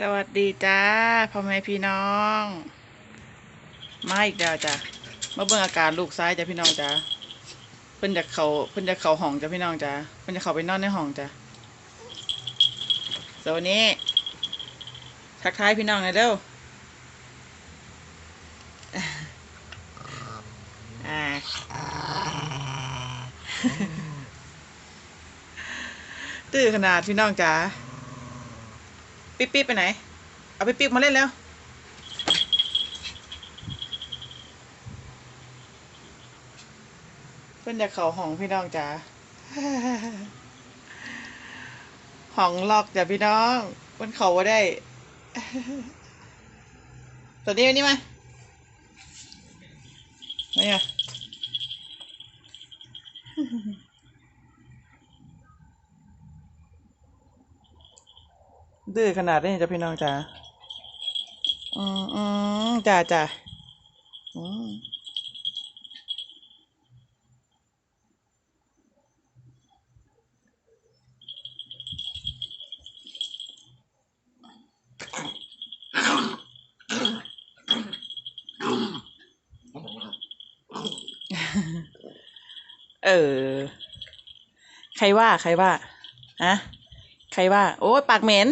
สวัสดีจ้าพ่อแม่พี่น้อง มาอีกแล้วจ้ะมาเบิ่งอาการลูกซ้ายจ้ะพี่น้องจ้ะเพิ่นจะเขาเพิ่นจะเขาห้องจ้ะพี่น้องจ้ะเพิ่นจะเขาไปนอนในห้องจ้ะสวัสดีทักทายพี่น้องหน่อยเร็วอ่าตื้อขนาดพี่น้องจ๋า ปิ๊บปิ๊บไปไหน เอาปิ๊บปิ๊บมาเล่นแล้ว เพื่อนจะเขาห้องพี่น้องจ๋าห้องล็อกจ้ะพี่น้องเพื่อนเขาว่าได้ ตัวนี้วันนี้มาไม่อ ดื้อขนาดนี้จ้ะพี่น้องจ๋าอืมอืมจ้าจ้าอืมเออ ใครว่า ใครว่าฮะใครว่า โอ้ยปากเหม็น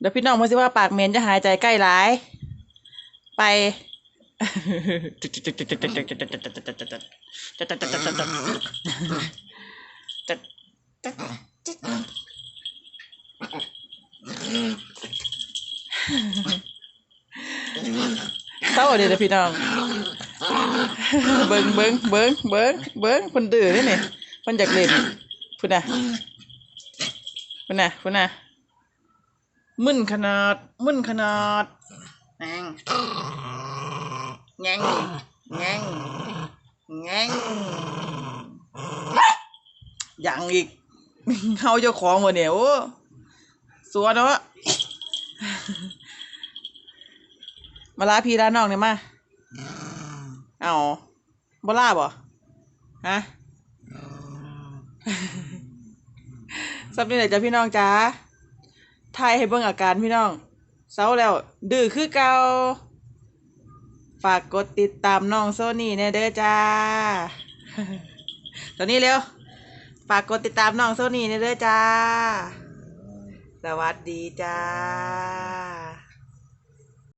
เดี๋ยวพี่น้องมาสิว่าปากเหม็นจะหายใจใกล้หลาย ไปเศร้าเดี๋ยวพี่น้อง เบิ้งเบิ้งเบิ้งเบิ้งเบิ้งคนดื้อนี่นี่คนอยากเล่นพุ่นน่ะพุ่นน่ะพุ่นน่ะ มึนขนาด มึนขนาดแงงแงงแงงแงงยังอีกเฮาเจ้าของวะเนี่ยโอ้สัวเนาะมาลาพี่ลาน้องเนี่ยมาเอาบ่ลาบ่ฮะสับนี่แหละจ้ะพี่น้องจ้า ทายให้เบิ่งอาการพี่น้อง เศร้าแล้ว ดื้อคือเกาฝากกดติดตามน้องโซนี่แน่เด้อจ้า ตอนนี้เร็ว ฝากกดติดตามน้องโซนี่แน่เด้อจ้า สวัสดีจ้า